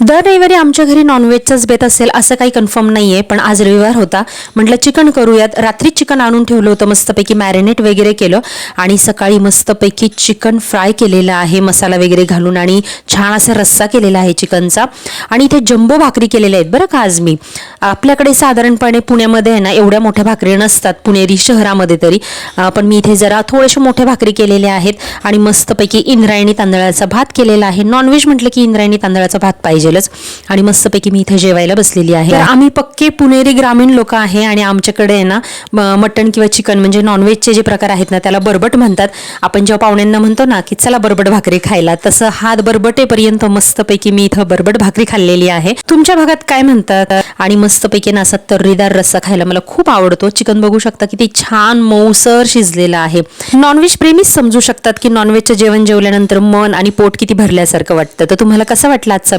दर रविवारी आमच्या घरी नॉनव्हेजचाच बेत असेल असं काही कन्फर्म नाही आहे पण आज रविवार होता. म्हटलं चिकन करूयात. रात्री चिकन आणून ठेवलं होतं मस्तपैकी मॅरिनेट वगैरे केलं आणि सकाळी मस्तपैकी चिकन फ्राय केलेलं आहे मसाला वगैरे घालून आणि छान असा रस्सा केलेला आहे चिकनचा. आणि इथे जम्बो भाकरी केलेल्या आहेत बरं का आज मी. आपल्याकडे साधारणपणे पुण्यामध्ये आहे ना एवढ्या मोठ्या भाकरी नसतात पुणेरी शहरामध्ये तरी. पण मी इथे जरा थोडेसे मोठ्या भाकरी केलेल्या आहेत आणि मस्तपैकी इंद्रायणी तांदळाचा भात केलेला आहे. नॉनव्हेज म्हटलं की इंद्रायणी तांदळाचा भात पाहिजे. पाहिजेलच आणि मस्तपैकी मी इथे जेवायला बसलेली आहे. आम्ही पक्के पुणेरी ग्रामीण लोक आहे आणि आमच्याकडे आहे ना मटण किंवा चिकन म्हणजे नॉनव्हेजचे जे प्रकार आहेत ना त्याला बरबट म्हणतात. आपण जेव्हा पाहुण्यांना म्हणतो ना की चला बरबट भाकरी खायला तसं हात बरबटेपर्यंत मस्तपैकी मी इथं बरबट भाकरी खाल्लेली आहे. तुमच्या भागात काय म्हणतात? आणि मस्तपैकी ना असा तर्रीदार रस्सा खायला मला खूप आवडतो. चिकन बघू शकता किती छान मऊसर शिजलेलं आहे. नॉनव्हेज प्रेमीच समजू शकतात की नॉनव्हेजचं जेवण जेवल्यानंतर मन आणि पोट किती भरल्यासारखं वाटतं. तर तुम्हाला कसं वाटलं आजचा